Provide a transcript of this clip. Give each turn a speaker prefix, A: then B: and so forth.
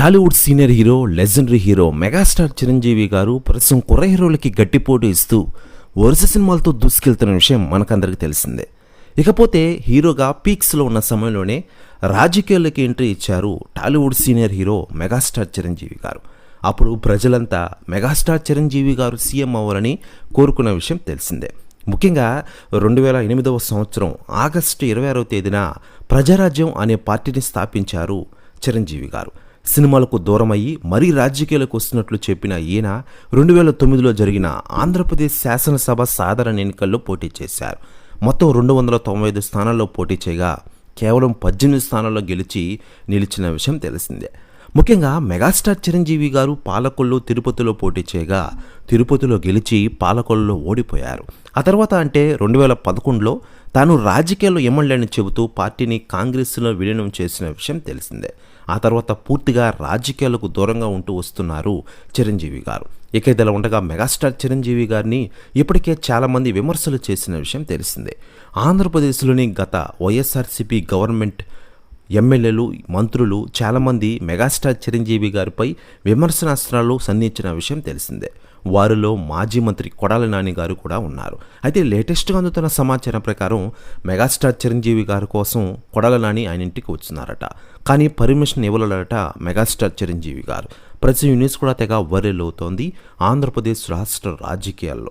A: Tollywood senior hero legendary hero megastar Chiranjeevi గారు ప్రస్తుతం కుర్ర హీరోలకి గట్టిపోటు ఇస్తూ వరుస సినిమాలతో దూసుకెళ్తున్న విషయం మనకందరికీ తెలిసిందే. ఇకపోతే హీరోగా పీక్స్లో ఉన్న సమయంలోనే రాజకీయాల్లోకి ఎంట్రీ ఇచ్చారు Tollywood senior hero megastar Chiranjeevi గారు. అప్పుడు ప్రజలంతా మెగాస్టార్ చిరంజీవి గారు సీఎం అవ్వాలని కోరుకున్న విషయం తెలిసిందే. ముఖ్యంగా రెండు వేల ఎనిమిదవ సంవత్సరం ఆగస్టు ఇరవై ఆరవ తేదీన ప్రజారాజ్యం అనే పార్టీని స్థాపించారు చిరంజీవి గారు. సినిమాలకు దూరమయ్యి మరీ రాజకీయాలకు వస్తున్నట్లు చెప్పిన ఈయన రెండు వేల తొమ్మిదిలో జరిగిన ఆంధ్రప్రదేశ్ శాసనసభ సాధారణ ఎన్నికల్లో పోటీ చేశారు. మొత్తం రెండు వందల తొంభై ఐదు స్థానాల్లో పోటీ చేయగా కేవలం పద్దెనిమిది స్థానాల్లో గెలిచి నిలిచిన విషయం తెలిసిందే. ముఖ్యంగా మెగాస్టార్ చిరంజీవి గారు పాలకొల్లు తిరుపతిలో పోటీ చేయగా తిరుపతిలో గెలిచి పాలకొల్లులో ఓడిపోయారు. ఆ తర్వాత అంటే రెండు వేల పదకొండులో తాను రాజకీయాల్లో ఎమ్మెల్యేని చెబుతూ పార్టీని కాంగ్రెస్లో విలీనం చేసిన విషయం తెలిసిందే. ఆ తర్వాత పూర్తిగా రాజకీయాలకు దూరంగా ఉంటూ వస్తున్నారు చిరంజీవి గారు. ఇక ఇదిలా ఉండగా మెగాస్టార్ చిరంజీవి గారిని ఇప్పటికే చాలామంది విమర్శలు చేసిన విషయం తెలిసిందే. ఆంధ్రప్రదేశ్లోని గత వైఎస్ఆర్సీపీ గవర్నమెంట్ ఎమ్మెల్యేలు మంత్రులు చాలామంది మెగాస్టార్ చిరంజీవి గారిపై విమర్శనాస్త్రాలు సంధించిన విషయం తెలిసిందే. వారిలో మాజీ మంత్రి కొడాలి నాని గారు కూడా ఉన్నారు. అయితే లేటెస్ట్గా అందుతున్న సమాచారం ప్రకారం మెగాస్టార్ చిరంజీవి గారి కోసం కొడాల నాని ఆయన ఇంటికి వచ్చినారట. కానీ పర్మిషన్ ఇవ్వలేడట మెగాస్టార్ చిరంజీవి గారు. ప్రతి న్యూస్ కూడా తెగ వర్రెల్ అవుతోంది ఆంధ్రప్రదేశ్ రాష్ట్ర రాజకీయాల్లో.